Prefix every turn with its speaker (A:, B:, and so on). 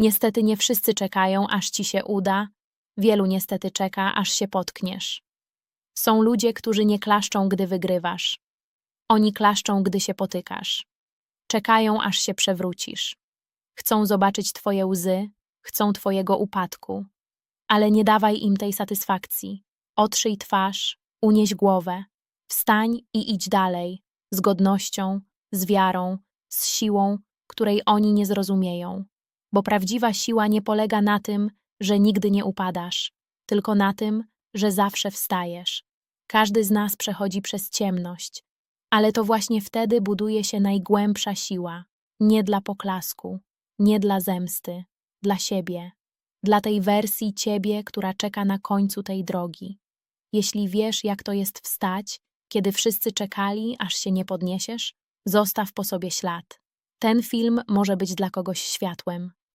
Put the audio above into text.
A: Niestety nie wszyscy czekają, aż ci się uda. Wielu niestety czeka, aż się potkniesz. Są ludzie, którzy nie klaszczą, gdy wygrywasz. Oni klaszczą, gdy się potykasz. Czekają, aż się przewrócisz. Chcą zobaczyć twoje łzy, chcą twojego upadku. Ale nie dawaj im tej satysfakcji. Otrzyj twarz, unieś głowę. Wstań i idź dalej, z godnością, z wiarą, z siłą, której oni nie zrozumieją. Bo prawdziwa siła nie polega na tym, że nigdy nie upadasz, tylko na tym, że zawsze wstajesz. Każdy z nas przechodzi przez ciemność, ale to właśnie wtedy buduje się najgłębsza siła, nie dla poklasku, nie dla zemsty, dla siebie, dla tej wersji ciebie, która czeka na końcu tej drogi. Jeśli wiesz, jak to jest wstać, kiedy wszyscy czekali, aż się nie podniesiesz, zostaw po sobie ślad. Ten film może być dla kogoś światłem,